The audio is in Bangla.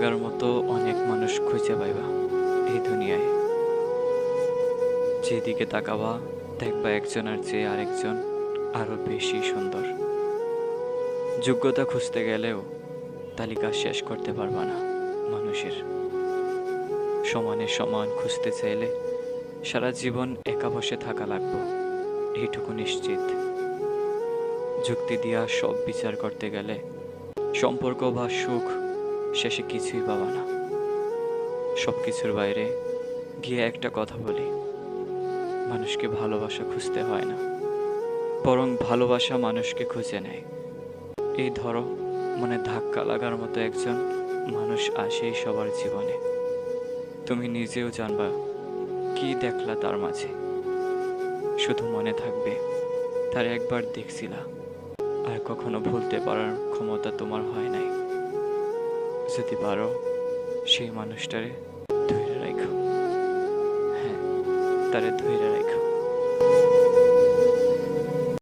লাগার মতো অনেক মানুষ খুঁজে পাইবা এই দুনিয়ায়। যেদিকে তাকাবা, দেখবা একজনের চেয়ে আরেকজন আরও বেশি সুন্দর। যোগ্যতা খুঁজতে গেলেও তালিকা শেষ করতে পারবা না মানুষের। সমানে সমান খুঁজতে চাইলে সারা জীবন একা বসে থাকা লাগবে, এইটুকু নিশ্চিত। যুক্তি দিয়া সব বিচার করতে গেলে সম্পর্ক বা সুখ শেষে কিছুই পাবা না। সব কিছুর বাইরে গিয়ে একটা কথা বলি। মানুষকে ভালোবাসা খুঁজতে হয় না। বরং ভালোবাসা মানুষকে খুঁজে নেয়। এই ধরো, মনে ধাক্কা লাগার মতো একজন মানুষ আসেই সবার জীবনে। তুমি নিজেও জানবা কি দেখলা তার মাঝে। শুধু মনে থাকবে, তার একবার দেখছিলা। আর কখনো ভুলতে পারার ক্ষমতা তোমার হয় নাই। যদি পারো সেই মানুষটারে ধৈর্য রাখো। হ্যাঁ তারে ধৈর্য রাখো।